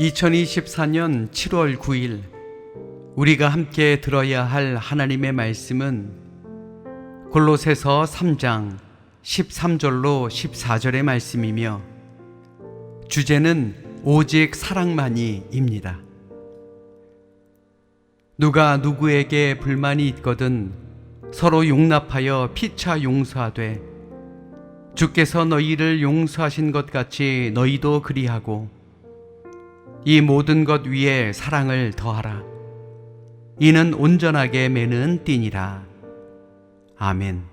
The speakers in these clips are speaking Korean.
2024년 7월 9일 우리가 함께 들어야 할 하나님의 말씀은 골로새서 3장 13절로 14절의 말씀이며 주제는 오직 사랑만이입니다. 누가 누구에게 불만이 있거든 서로 용납하여 피차 용서하되 주께서 너희를 용서하신 것 같이 너희도 그리하고 이 모든 것 위에 사랑을 더하라. 이는 온전하게 매는 띠니라. 아멘.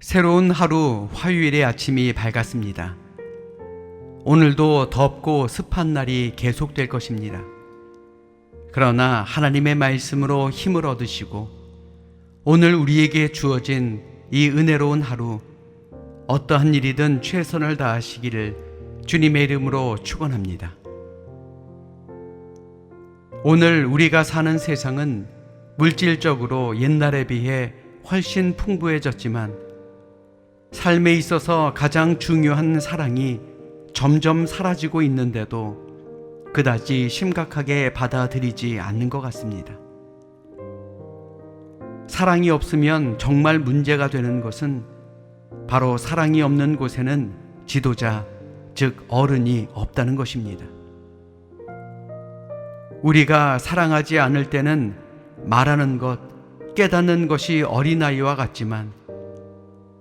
새로운 하루 화요일의 아침이 밝았습니다. 오늘도 덥고 습한 날이 계속될 것입니다. 그러나 하나님의 말씀으로 힘을 얻으시고 오늘 우리에게 주어진 이 은혜로운 하루 어떠한 일이든 최선을 다하시기를 주님의 이름으로 축원합니다. 오늘 우리가 사는 세상은 물질적으로 옛날에 비해 훨씬 풍부해졌지만 삶에 있어서 가장 중요한 사랑이 점점 사라지고 있는데도 그다지 심각하게 받아들이지 않는 것 같습니다. 사랑이 없으면 정말 문제가 되는 것은 바로 사랑이 없는 곳에는 지도자, 즉 어른이 없다는 것입니다. 우리가 사랑하지 않을 때는 말하는 것, 깨닫는 것이 어린아이와 같지만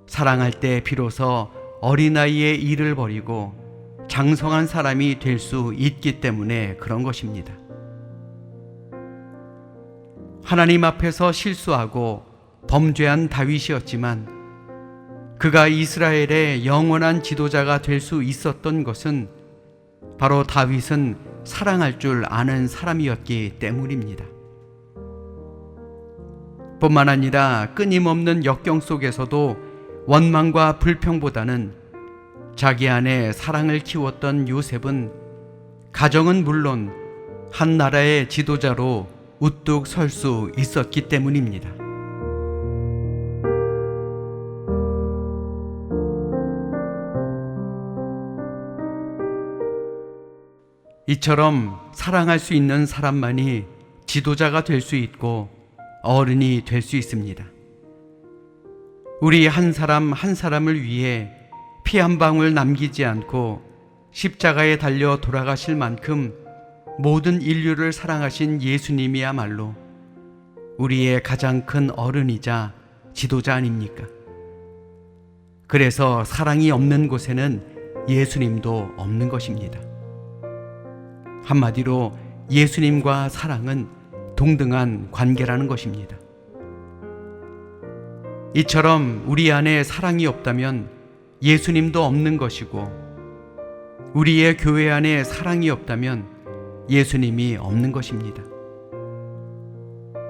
사랑할 때 비로소 어린아이의 일을 버리고 장성한 사람이 될 수 있기 때문에 그런 것입니다. 하나님 앞에서 실수하고 범죄한 다윗이었지만 그가 이스라엘의 영원한 지도자가 될 수 있었던 것은 바로 다윗은 사랑할 줄 아는 사람이었기 때문입니다. 뿐만 아니라 끊임없는 역경 속에서도 원망과 불평보다는 자기 안에 사랑을 키웠던 요셉은 가정은 물론 한 나라의 지도자로 우뚝 설 수 있었기 때문입니다. 이처럼 사랑할 수 있는 사람만이 지도자가 될 수 있고 어른이 될 수 있습니다. 우리 한 사람 한 사람을 위해 피 한 방울 남기지 않고 십자가에 달려 돌아가실 만큼 모든 인류를 사랑하신 예수님이야말로 우리의 가장 큰 어른이자 지도자 아닙니까? 그래서 사랑이 없는 곳에는 예수님도 없는 것입니다. 한마디로 예수님과 사랑은 동등한 관계라는 것입니다. 이처럼 우리 안에 사랑이 없다면 예수님도 없는 것이고 우리의 교회 안에 사랑이 없다면 예수님이 없는 것입니다.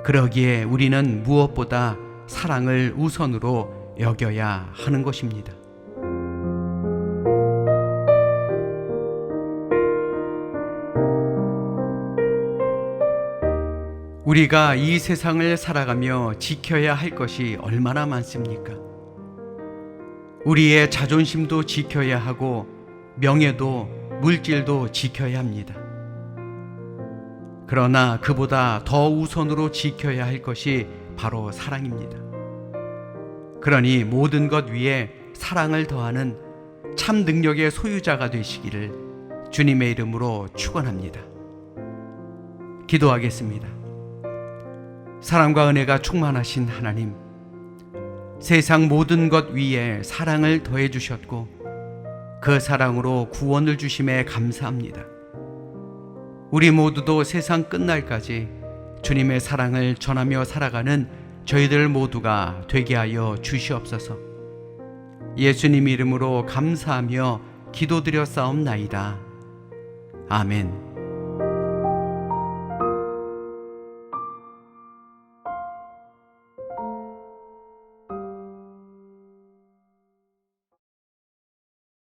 그러기에 우리는 무엇보다 사랑을 우선으로 여겨야 하는 것입니다. 우리가 이 세상을 살아가며 지켜야 할 것이 얼마나 많습니까? 우리의 자존심도 지켜야 하고 명예도 물질도 지켜야 합니다. 그러나 그보다 더 우선으로 지켜야 할 것이 바로 사랑입니다. 그러니 모든 것 위에 사랑을 더하는 참 능력의 소유자가 되시기를 주님의 이름으로 축원합니다. 기도하겠습니다. 사랑과 은혜가 충만하신 하나님, 세상 모든 것 위에 사랑을 더해 주셨고 그 사랑으로 구원을 주심에 감사합니다. 우리 모두도 세상 끝날까지 주님의 사랑을 전하며 살아가는 저희들 모두가 되게 하여 주시옵소서. 예수님 이름으로 감사하며 기도드려 싸움나이다. 아멘.